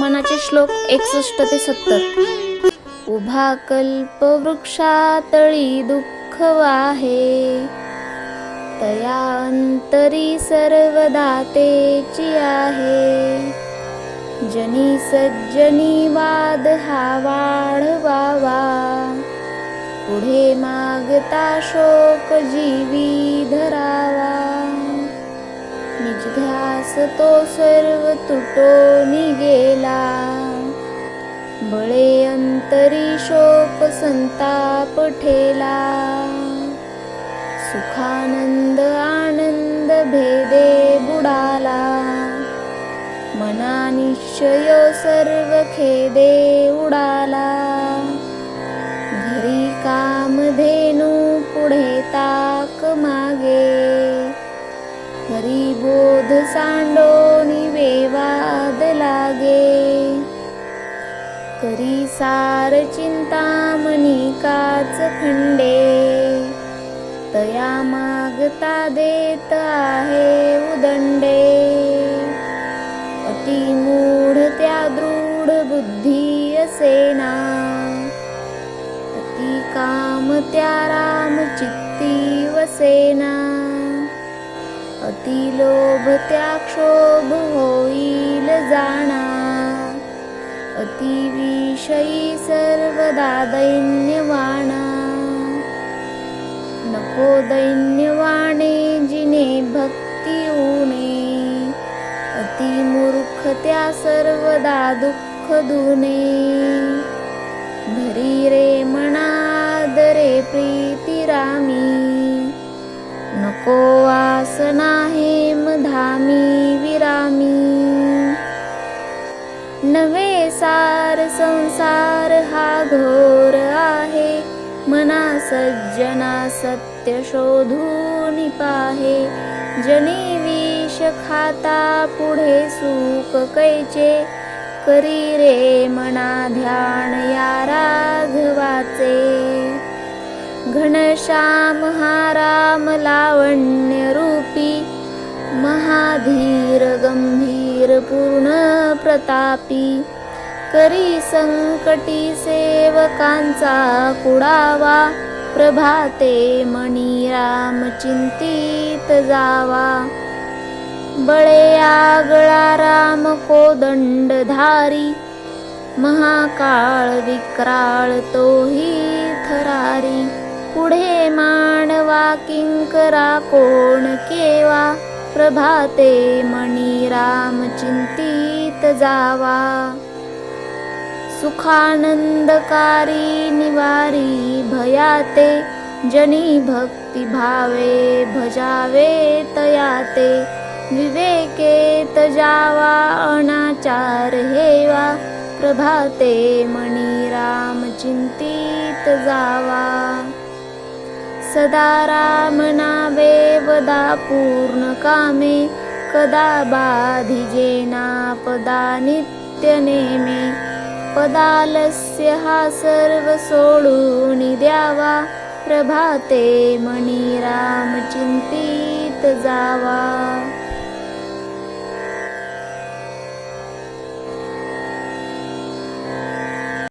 लोकमानाचे श्लोक एकसष्ट ते सत्तर. उभा कल्प वृक्षातळी दुःख वाहे. तया अंतरी सर्वदा तेची आहे. जनी सज्जनी वाद हा वाढवावा. पुढे मागता शोक जीवी धरावा. निज ध्यास तो सर्व तुटो निगेला बळे अंतरी शोक संताप ठेला. सुखानंद आनंद भेदे बुडाला. मना निश्चय सर्व खेदे उडाला. घरी कामधेनू पुढे ताक मागे. बोध सांडोनी वेवाद लागे करी सार चिंतामणी काच खंडे तया मागता देत आहे उदंडे अति मूढ त्या दृढ बुद्धी असेना अति काम त्या राम चित्ती वसेना अतिलोभ त्याक्षोभ होईल जाणा अतिविषयी सर्वदा दैन्यवाणा। नको दैन्यवाणे जिने भक्तिऊणे अतिमूर्खतया सर्वदा दुःख दुने। दुःखदुने रे मनादरे प्रीतिरामी। नको वासना हेम धामी विरामी। नवे सार संसार हा घोर आहे मना सज्जना सत्य शोधून पाहे। जनी विष खाता पुढे सुख कैचे करी रे मना ध्यान या राम हा राम लावण्य रूपी महाधीर गंभीर पूर्ण प्रतापी. करी संकटी सेवकांचा कुडावा प्रभाते मणी राम चिंतित जावा. बळे आगळा राम कोदंडधारी महाकाळ विक्राळ तोही थरारी. पुढे किंकरा कोण केवा? प्रभाते मणी राम चिंतित जावा. सुखानंदकारी निवारी भयाते जनी भक्ती भावे भजावे तयाते. विवेके तजावा अनाचार हेवा. प्रभाते मणी राम चिंतित जावा. सदा राम नावे वदा पूर्ण कामे कदा बाधिजेना पदा नित्य नेमे। पदालस्य हा सर्व सोडून द्यावा प्रभाते मणी राम चिंतित जावा।